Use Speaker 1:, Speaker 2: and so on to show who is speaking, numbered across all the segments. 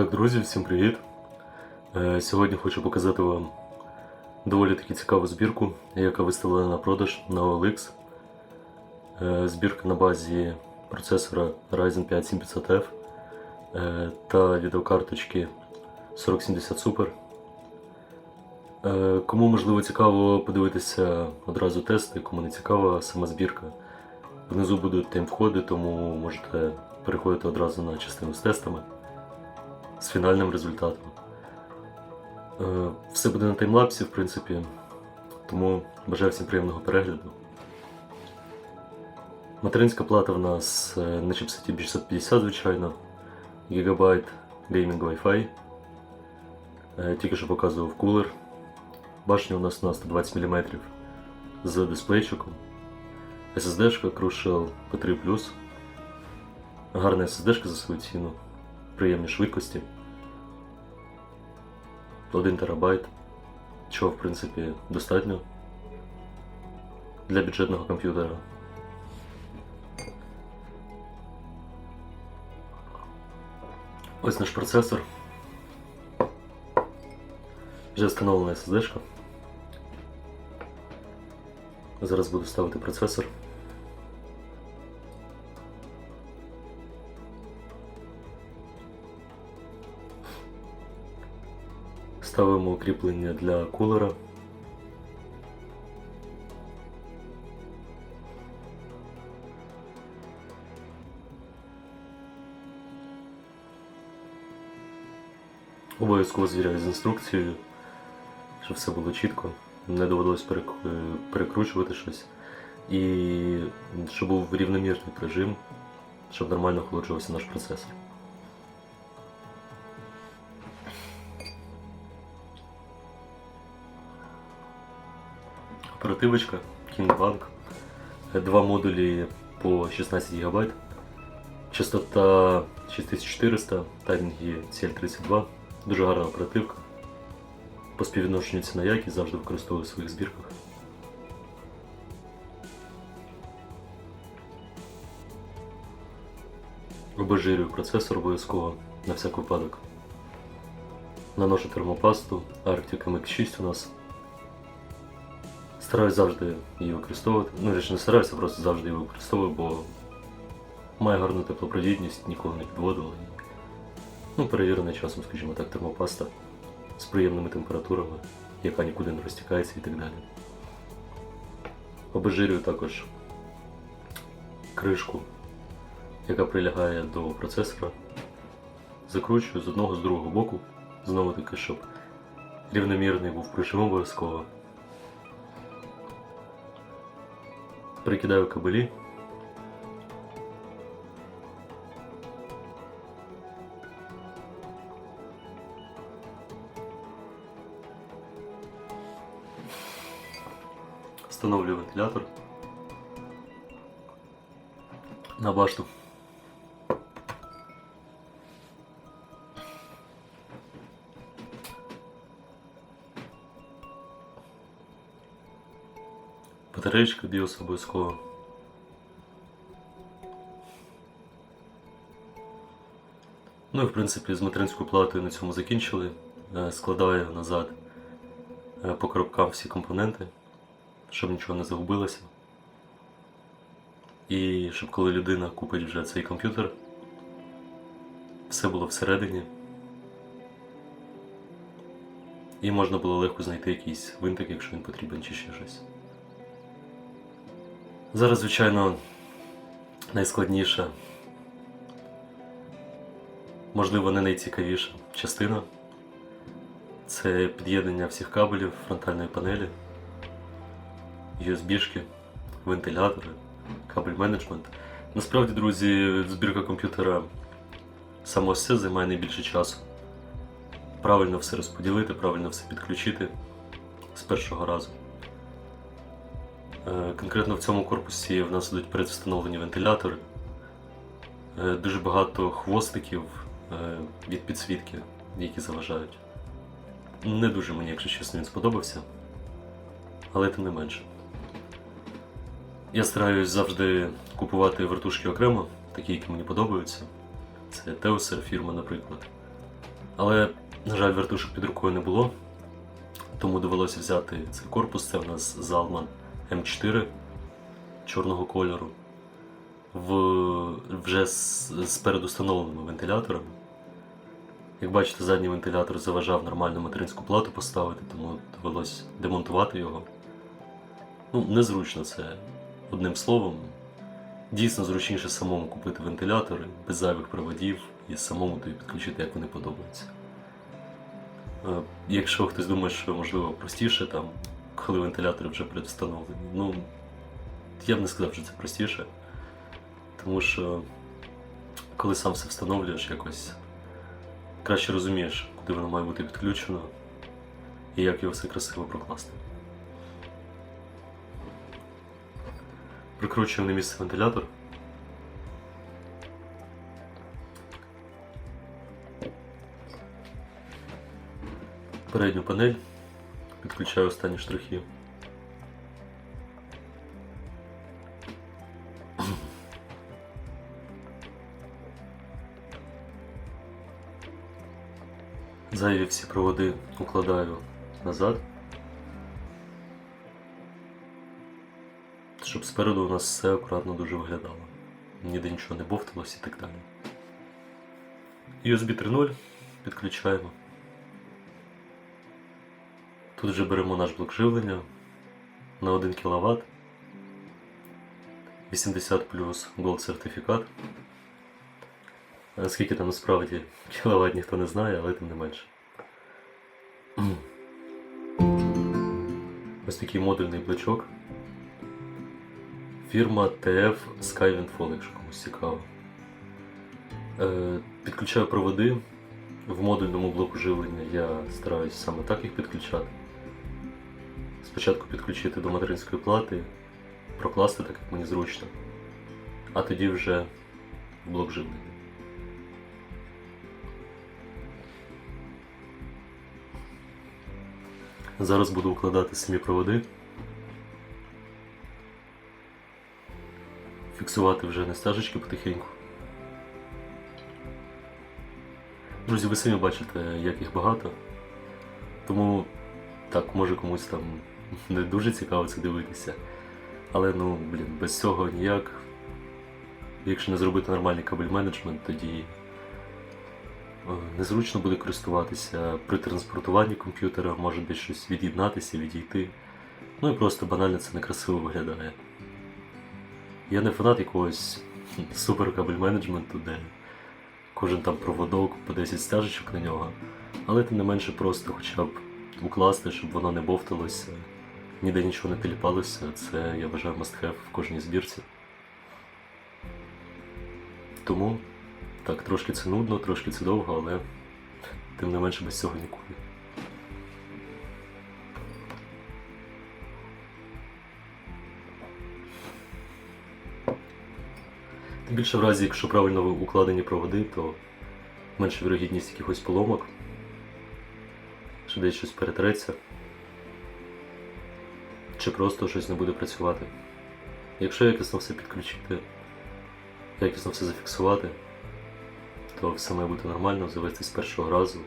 Speaker 1: Так, друзі, всім привіт! Е, Сьогодні хочу показати вам доволі таки цікаву збірку, яка виставлена на продаж на OLX. Е, Збірка на базі процесора Ryzen 5 7500F е, та відеокарточки 4070 Super. Кому можливо цікаво подивитися одразу тести, кому не цікава сама збірка. Внизу будуть тайм-входи, тому можете переходити одразу на частину з тестами з фінальним результатом. Е, Все буде на таймлапсі, в принципі, тому бажаю всім приємного перегляду. Материнська плата в нас е, на чипсеті B650, звичайно, Гігабайт Gaming Wi-Fi. Е, Тільки що показував кулер. Башня у нас на 120 мм з дисплейчиком. SSD-шка Crucial P3 Гарна SSD-шка за свою ціну приємні швидкості. 1 терабайт, чого в принципі достатньо для бюджетного комп'ютера. Ось наш процесор. Вже встановлена SSD-шка. Зараз буду ставити процесор. Ставимо кріплення для кулера. Обов'язково звіряю з інструкцією, щоб все було чітко, не е, перекручувати щось. І щоб був рівномірний режим, щоб нормально охолоджувався наш процесор. Оперативочка, Kingbank, два модулі по 16 ГБ, частота 6400, таймінги CL32, дуже гарна оперативка. По співвідношенню ціна якість завжди використовую в своїх збірках. Обезжирюю процесор обов'язково на всяк випадок. Наношу термопасту, Arctic MX6 у нас Стараюсь завжди її використовувати. Ну, річ не стараюся, просто завжди її використовую, бо має гарну теплопровідність, ніколи не підводила. Ну, перевірена часом, скажімо так, термопаста з приємними температурами, яка нікуди не розтікається і так далі. Обезжирюю також кришку, яка прилягає до процесора. Закручую з одного з другого боку, знову таки, щоб рівномірний був прижим обов'язково. Прикидаю кабелі. Встановлюю вентилятор на башту. Батареечка BIOS обов'язково. Ну і в принципі з материнською платою на цьому закінчили. Е, Складаю назад е, по коробкам всі компоненти, щоб нічого не загубилося. І щоб коли людина купить вже цей комп'ютер, все було всередині. І можна було легко знайти якийсь винтик, якщо він потрібен, чи ще щось. Зараз, звичайно, найскладніша, можливо, не найцікавіша частина це під'єднання всіх кабелів фронтальної панелі, USB-шки, вентилятори, кабель менеджмент. Насправді, друзі, збірка комп'ютера саме все займає найбільше часу. Правильно все розподілити, правильно все підключити з першого разу. Е, Конкретно в цьому корпусі в нас ідуть предвстановлені вентилятори. Е, Дуже багато хвостиків е, від підсвітки, які заважають. Не дуже мені, якщо чесно, він сподобався, але тим не менше. Я стараюсь завжди купувати вертушки окремо, такі, які мені подобаються. Це Теусер фірма, наприклад. Але, на жаль, вертушок під рукою не було, тому довелося взяти цей корпус. Це в нас Zalman М4 чорного кольору. В, вже з, з передустановленими вентиляторами. Як бачите, задній вентилятор заважав нормальну материнську плату поставити, тому довелося демонтувати його. Ну, незручно це одним словом. Дійсно зручніше самому купити вентилятори без зайвих проводів і самому тобі підключити, як вони подобаються. Е, Якщо хтось думає, що можливо простіше, там, коли вентилятори вже предвстановлені, ну я б не сказав, що це простіше. Тому що коли сам все встановлюєш, якось краще розумієш, куди воно має бути підключено і як його все красиво прокласти. Прикручуємо на місце вентилятор. Передню панель. Підключаю останні штрихи. Зайві всі проводи укладаю назад. Щоб спереду у нас все акуратно дуже виглядало. Ніде нічого не бовталось і так далі. USB 3.0 підключаємо. Тут вже беремо наш блок живлення на 1 кВт. 80 плюс Gold сертифікат. Скільки там насправді кіловат ніхто не знає, але тим не менше. Ось такий модульний блочок. Фірма TF Skywindfall, якщо комусь цікаво. Е, підключаю проводи. В модульному блоку живлення я стараюсь саме так їх підключати. Спочатку підключити до материнської плати, прокласти так, як мені зручно, а тоді вже в блок живлення. Зараз буду укладати самі проводи. Фіксувати вже не стежечки потихеньку. Друзі, ви самі бачите, як їх багато. Тому так, може комусь там не дуже цікаво це дивитися. Але ну, блін, без цього ніяк. Якщо не зробити нормальний кабель менеджмент, тоді е, незручно буде користуватися. При транспортуванні комп'ютера може десь щось від'єднатися, відійти. Ну і просто банально це некрасиво виглядає. Я не фанат якогось супер кабель менеджменту, де кожен там проводок по 10 стяжечок на нього, але тим не менше просто хоча б укласти, щоб воно не бовталося, ніде нічого не теліпалося, це я вважаю must have в кожній збірці. Тому так, трошки це нудно, трошки це довго, але тим не менше без цього нікуди. Тим більше в разі, якщо правильно укладені проводи, то менша вірогідність якихось поломок, що десь щось перетреться, чи просто щось не буде працювати. Якщо якісно все підключити, якісно все зафіксувати, то все має бути нормально, завести з першого разу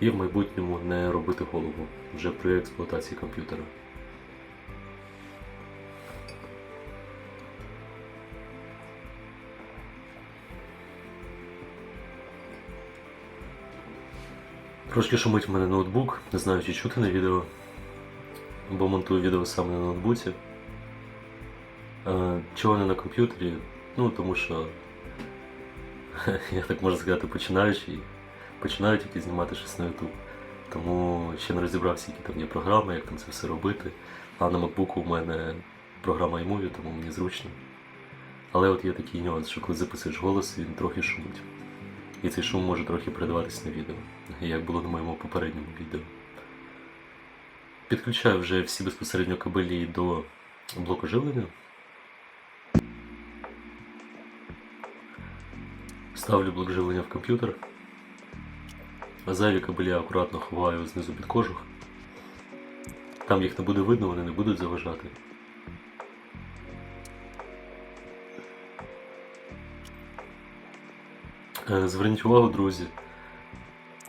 Speaker 1: і в майбутньому не робити голову вже при експлуатації комп'ютера. Трошки шумить в мене ноутбук, не знаю, чи чути на відео, бо монтую відео саме на ноутбуці. Е, Чого не на комп'ютері? Ну, тому що, я так можу сказати, починаючий, починаю тільки знімати щось на YouTube. Тому ще не розібрався, які там є програми, як там це все робити. А на MacBook у мене програма iMovie, тому мені зручно. Але от є такий нюанс, що коли записуєш голос, він трохи шумить. І цей шум може трохи передаватись на відео, як було на моєму попередньому відео. Підключаю вже всі безпосередньо кабелі до блоку живлення. Ставлю блок живлення в комп'ютер. Зайві кабелі акуратно ховаю знизу під кожух. Там їх не буде видно, вони не будуть заважати. Е, Зверніть увагу, друзі.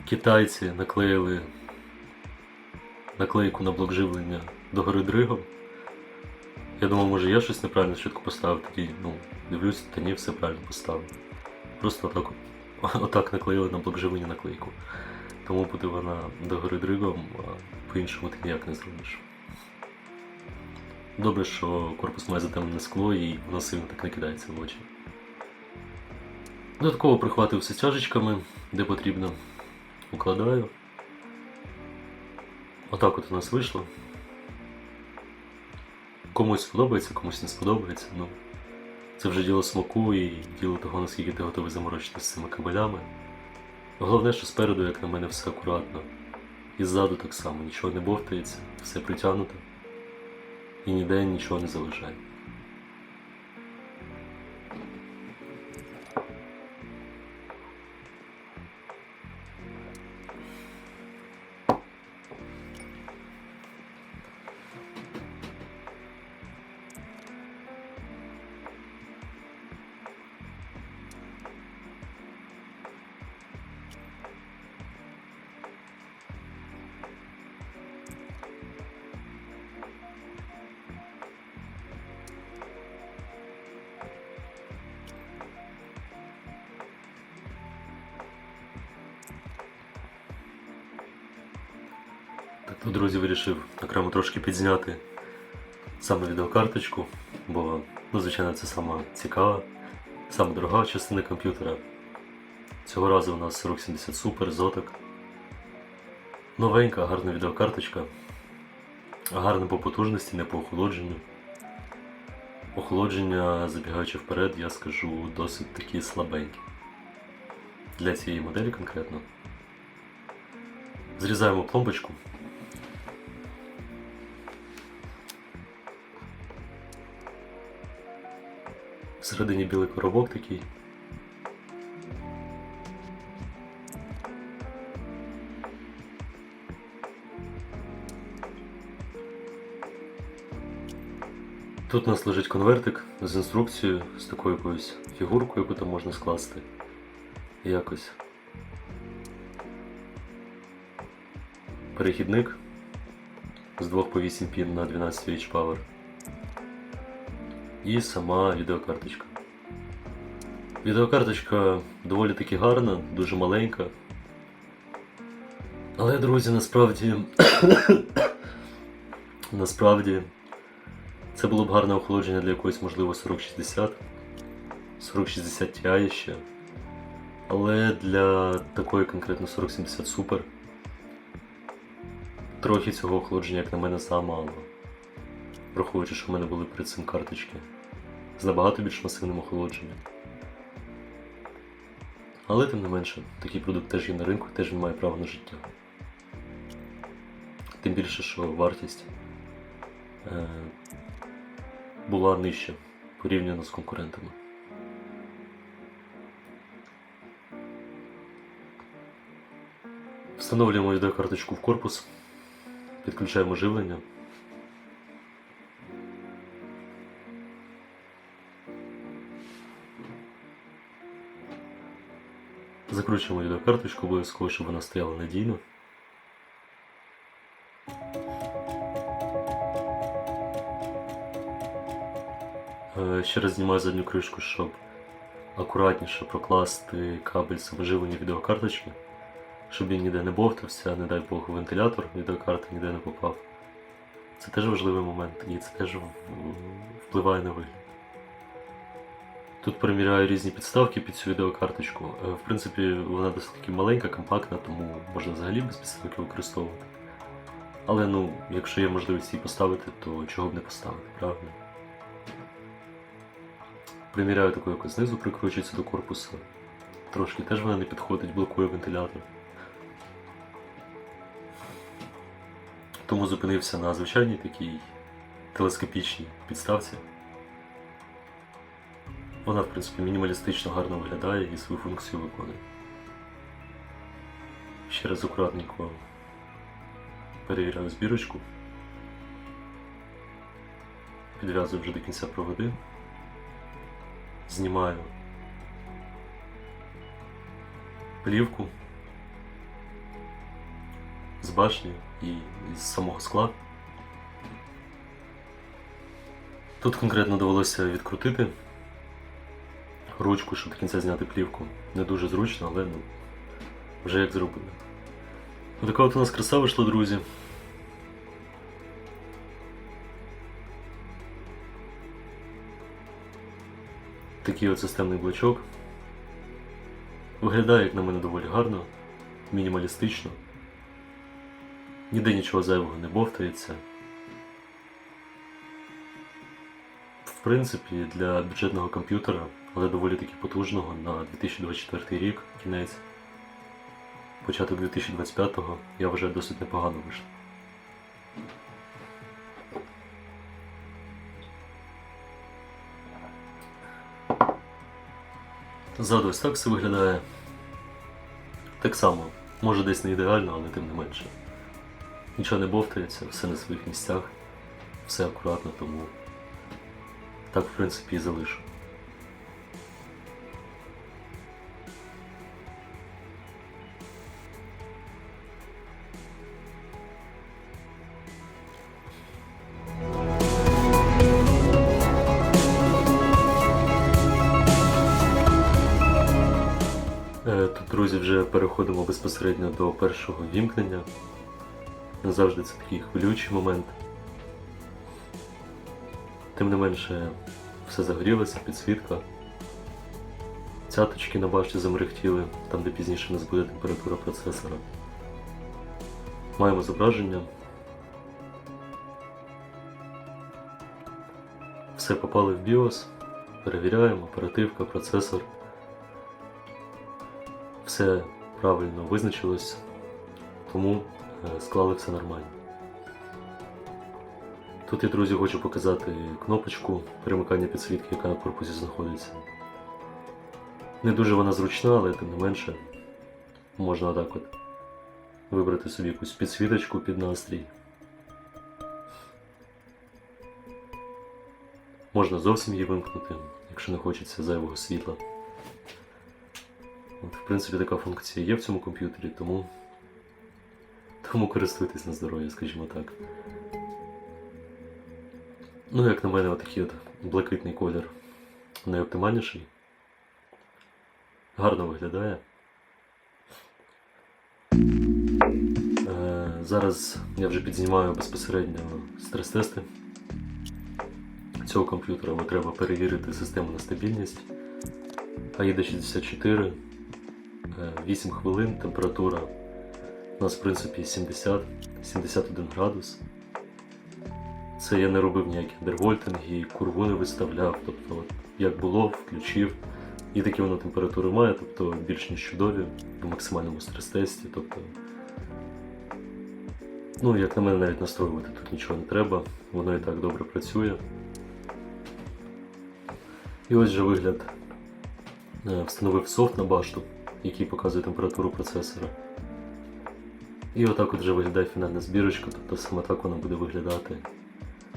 Speaker 1: китайці наклеїли наклейку на блок живлення до гори Дригом. Я думав, може я щось неправильно швидко поставив, тоді ну, дивлюсь, та ні, все правильно поставив. Просто отак, от- отак наклеїли на блок живлення наклейку. Тому буде вона до гори Дригом, а по-іншому ти ніяк не зробиш. Добре, що корпус має затемнене скло і воно сильно так не кидається в очі. Додатково прихватив все тяжечками, де потрібно. Укладаю. Отак от у нас вийшло. Комусь сподобається, комусь не сподобається. Ну, це вже діло смаку і діло того, наскільки ти готовий заморочитися з цими кабелями. Головне, що спереду, як на мене, все акуратно. І ззаду так само, нічого не бовтається, все притягнуто. І ніде нічого не залишає. Трошки підзняти саме відеокарточку, бо, ну, звичайно, це сама цікава, сама дорога частина комп'ютера. Цього разу у нас 4070 Super Zotac. Новенька, гарна відеокарточка. Гарна по потужності, не по охолодженню. Охолодження, забігаючи вперед, я скажу досить такі слабенькі. Для цієї моделі конкретно. Зрізаємо пломбочку. Всередині білий коробок такий. Тут у нас лежить конвертик з інструкцією, з такою якоюсь фігуркою, яку там можна скласти. Якось. Перехідник з 2 по 8 пін на 12 H Power. І сама відеокарточка. Відеокарточка доволі таки гарна, дуже маленька. Але, друзі, насправді. насправді. Це було б гарне охолодження для якоїсь, можливо, 4060. 4060 Ti ще. Але для такої конкретно 4070 Super трохи цього охолодження, як на мене, замало. Враховуючи, що в мене були перед цим карточки з набагато більш масивним охолодженням. Але тим не менше, такий продукт теж є на ринку, теж він має право на життя. Тим більше, що вартість е, була нижча порівняно з конкурентами. Встановлюємо відеокарточку в корпус, підключаємо живлення. Закручуємо відеокарточку обов'язково, щоб вона стояла надійно. Е, Ще раз знімаю задню кришку, щоб акуратніше прокласти кабель живлення відеокарточки, щоб він ніде не бовтався, не дай Бог, вентилятор відеокарти ніде не попав. Це теж важливий момент і це теж впливає на вигляд. Тут переміряю різні підставки під цю відеокарточку. Е, В принципі, вона досить маленька, компактна, тому можна взагалі без підставки використовувати. Але ну, якщо є можливість її поставити, то чого б не поставити, правильно? Приміряю таку якось знизу, прикручується до корпусу. Трошки теж вона не підходить, блокує вентилятор. Тому зупинився на звичайній такій телескопічній підставці. Вона, в принципі, мінімалістично гарно виглядає і свою функцію виконує. Ще раз акуратненько перевіряю збірочку. Підв'язую вже до кінця проводи. Знімаю плівку з башні і з самого скла. Тут конкретно довелося відкрутити ручку, щоб до кінця зняти плівку. Не дуже зручно, але ну, вже як зробили. Така от у нас краса вийшла, друзі. Такий от системний блочок. Виглядає, як на мене, доволі гарно, мінімалістично. Ніде нічого зайвого не бовтається. Принципі, для бюджетного комп'ютера, але доволі таки потужного на 2024 рік, кінець, початок 2025-го, я вважаю досить непогано вийшло. Ззаду ось так все виглядає. Так само, може десь не ідеально, але тим не менше. Нічого не бовтається, все на своїх місцях, все акуратно, тому так, в принципі, і залишу. Е, Тут, друзі, вже переходимо безпосередньо до першого вімкнення. Не завжди це такий хвилюючий момент. Тим не менше, все загорілося, підсвітка. Цяточки на башті замерехтіли, там де пізніше нас буде температура процесора. Маємо зображення. Все попали в BIOS. Перевіряємо, оперативка, процесор. Все правильно визначилось, тому е, склали все нормально. Тут я, друзі, хочу показати кнопочку перемикання підсвітки, яка на корпусі знаходиться. Не дуже вона зручна, але тим не менше можна отак от вибрати собі якусь підсвіточку під настрій. Можна зовсім її вимкнути, якщо не хочеться зайвого світла. От, в принципі, така функція є в цьому комп'ютері, тому, тому користуйтесь на здоров'я, скажімо так. Ну, як на мене, отакий от блакитний колір найоптимальніший. Гарно виглядає. Е, зараз я вже підзнімаю безпосередньо стрес-тести цього комп'ютера, бо треба перевірити систему на стабільність. AIDA 64, 8 хвилин, температура у нас в принципі 70, 71 градус. Це я не робив ніякі андервольтинги, курву не виставляв. Тобто, як було, включив. І такі воно температури має, тобто більш ніж чудові в максимальному стрес-тесті. Тобто, ну, як на мене, навіть настроювати тут нічого не треба, воно і так добре працює. І ось же вигляд. Е, Встановив софт на башту, який показує температуру процесора. І отак от вже виглядає фінальна збірочка, тобто саме так вона буде виглядати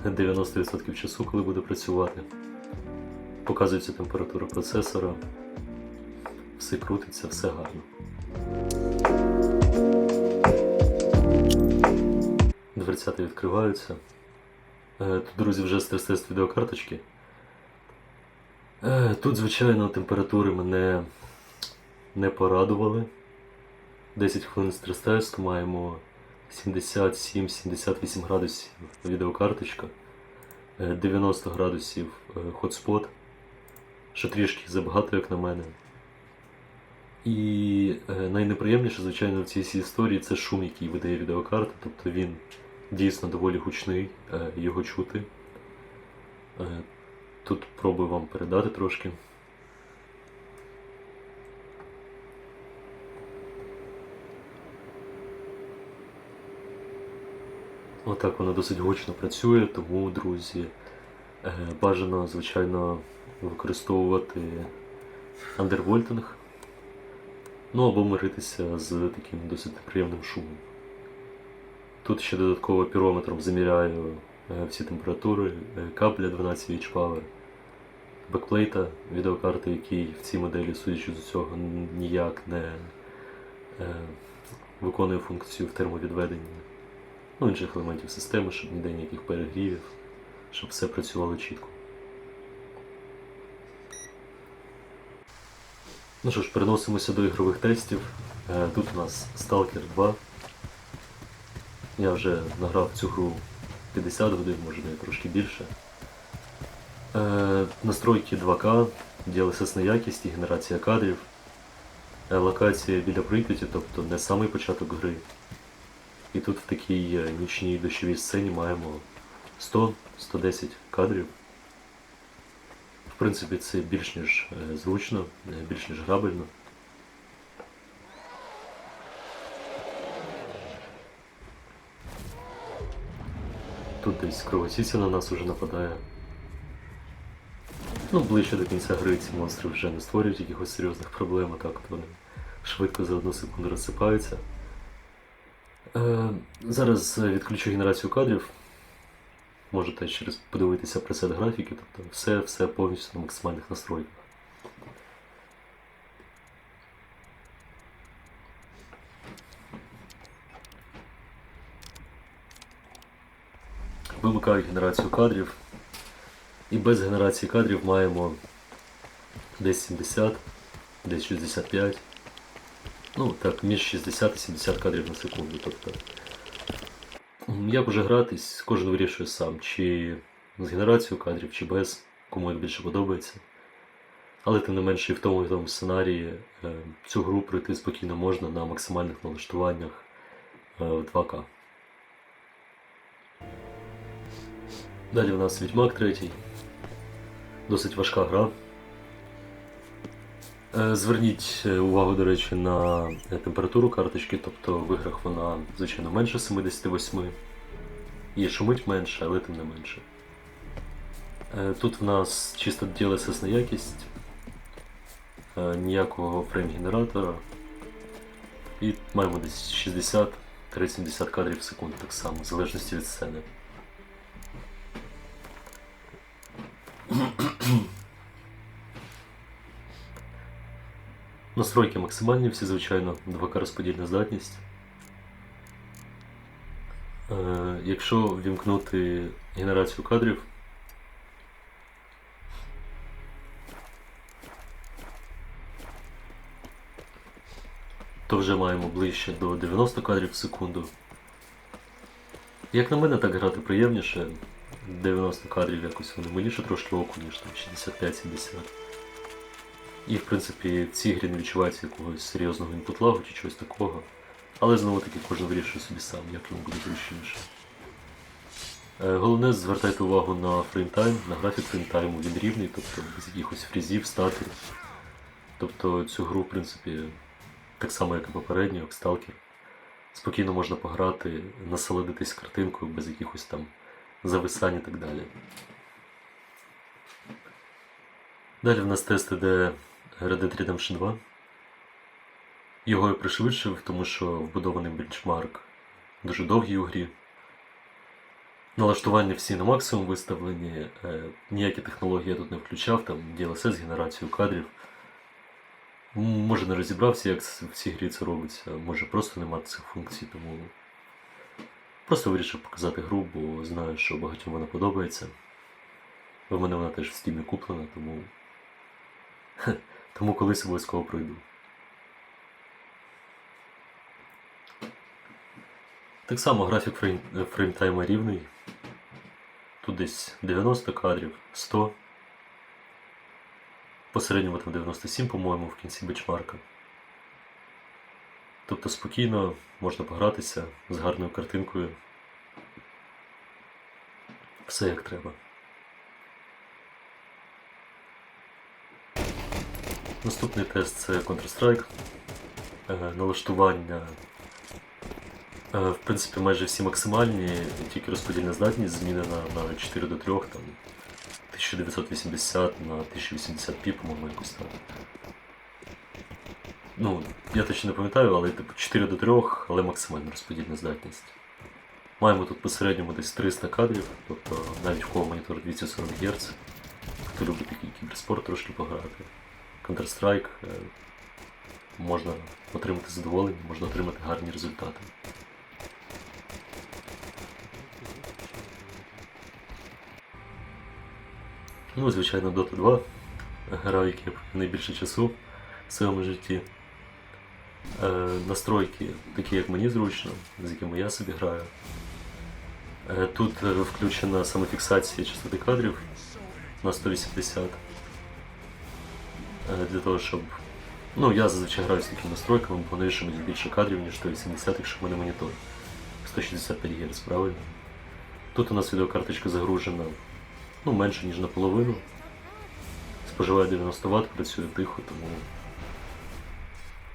Speaker 1: 90% часу, коли буде працювати. Показується температура процесора, все крутиться, все гарно. Дверцята відкриваються. Е, Тут, друзі, вже стрес-тест відеокарточки. Е, Тут, звичайно, температури мене не порадували. 10 хвилин стрес-тесту маємо 77-78 градусів відеокарточка, е, 90 градусів е, хотспот, що трішки забагато, як на мене. І е, найнеприємніше, звичайно, в цій всій історії це шум, який видає відеокарта, тобто він дійсно доволі гучний, е, його чути. Е, Тут пробую вам передати трошки. Отак воно досить гучно працює, тому, друзі, е, бажано, звичайно, використовувати андервольтинг. Ну або миритися з таким досить неприємним шумом. Тут ще додатково пірометром заміряю е, всі температури, е, кабеля 12 H Power, бекплейта відеокарти, який в цій моделі, судячи з усього, ніяк не, виконує функцію в термовідведенні, ну інших елементів системи, щоб ніде ніяких перегрівів, щоб все працювало чітко. Ну що ж, переносимося до ігрових тестів. Е, Тут у нас Stalker 2. Я вже награв цю гру 50 годин, може навіть трошки більше. Е, Настройки 2К, DLSS якість і генерація кадрів. Е, Локація біля Прип'яті, тобто не самий початок гри. І тут в такій е, нічній дощовій сцені маємо 100-110 кадрів. В принципі, це більш ніж е, зручно, е, більш ніж грабельно. Тут десь кровосіця на нас уже нападає. Ну, ближче до кінця гри ці монстри вже не створюють якихось серйозних проблем, а так от вони швидко за одну секунду розсипаються. Е, зараз відключу генерацію кадрів. Можете через подивитися пресет графіки, тобто все, все повністю на максимальних настройках. Вимикаю генерацію кадрів. І без генерації кадрів маємо десь 70, десь 65. Ну так, між 60 і 70 кадрів на секунду. Тобто, як уже гратись, кожен вирішує сам, чи з генерацією кадрів, чи без, кому як більше подобається. Але тим не менше і в тому і в тому сценарії е, цю гру пройти спокійно можна на максимальних налаштуваннях е, в 2К. Далі у нас Відьмак 3. Досить важка гра. Е, Зверніть е, увагу, до речі, на е, температуру карточки, тобто в іграх вона, звичайно, менше 78. І шумить менше, але тим не менше. Тут в нас чисто DLSS якість, ніякого фрейм-генератора. І маємо десь 60-70 кадрів в секунду, так само, в залежності від сцени. Настройки максимальні, всі, звичайно, 2К розподільна здатність. Е, якщо ввімкнути генерацію кадрів, то вже маємо ближче до 90 кадрів в секунду. Як на мене, так грати приємніше. 90 кадрів якось вони миліше трошки оку, ніж там 65-70. І в принципі в цій грі не відчувається якогось серйозного інпут-лагу чи чогось такого. Але знову таки кожен вирішує собі сам, як йому буде зручніше. Е, Головне, звертайте увагу на фреймтайм, на графік фреймтайму, він рівний, тобто без якихось фрізів, статорів. Тобто цю гру, в принципі, так само, як і попередню, як Stalker. Спокійно можна пограти, насолодитись картинкою без якихось там зависань і так далі. Далі в нас тест іде Red Dead Redemption 2. Його я пришвидшив, тому що вбудований бенчмарк дуже довгий у грі. Налаштування всі на максимум виставлені, е, ніякі технології я тут не включав, там DLSS, генерацію кадрів. Може не розібрався, як в цій грі це робиться, може просто нема цих функцій, тому просто вирішив показати гру, бо знаю, що багатьом вона подобається. В мене вона теж в стімі куплена, тому. Тому колись обов'язково пройду. Так само графік фрейм, фреймтайма рівний. Тут десь 90 кадрів, 100. Посередньо там 97, по-моєму, в кінці бечмарка. Тобто спокійно можна погратися з гарною картинкою. Все як треба. Наступний тест це Counter-Strike. Е, Налаштування. е, В принципі, майже всі максимальні, тільки розподільна здатність змінена на 4 до 3, там 1980 на 1080p, по-моєму, якось так. Ну, я точно не пам'ятаю, але типу 4 до 3, але максимальна розподільна здатність. Маємо тут по середньому десь 300 кадрів, тобто навіть в кого монітор 240 Гц. Хто любить такий кіберспорт трошки пограти. Counter-Strike. е, можна отримати задоволення, можна отримати гарні результати. Ну, звичайно, Dota 2. Гра, в якій я найбільше часу в своєму житті. Е, настройки, такі як мені зручно, з якими я собі граю. Е, тут е, включена самофіксація частоти кадрів на 180. Е, для того, щоб. Ну, я зазвичай граю з такими настройками, навіщо мені більше кадрів, ніж 180, якщо в мене монітор. 165 Гц, правильно? Тут у нас відеокарточка загружена ну, менше, ніж наполовину. Споживає 90 Вт, працює тихо, тому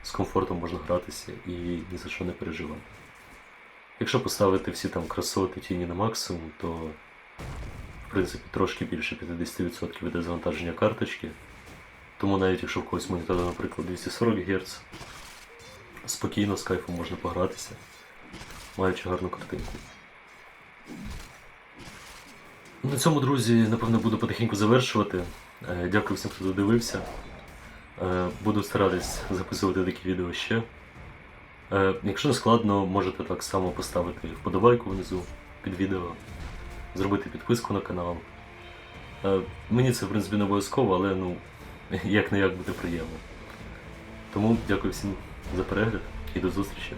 Speaker 1: з комфортом можна гратися і ні за що не переживати. Якщо поставити всі там красоти тіні на максимум, то в принципі трошки більше 50% іде завантаження карточки. Тому навіть якщо в когось монітор, наприклад, 240 Гц, спокійно з кайфом можна погратися, маючи гарну картинку. На цьому, друзі, напевно, буду потихеньку завершувати. Е, Дякую всім, хто додивився. Е, Буду старатись записувати такі відео ще. Е, Якщо не складно, можете так само поставити вподобайку внизу під відео, зробити підписку на канал. Мені це, в принципі, не обов'язково, але ну, як не як буде приємно. Тому дякую всім за перегляд і до зустрічі.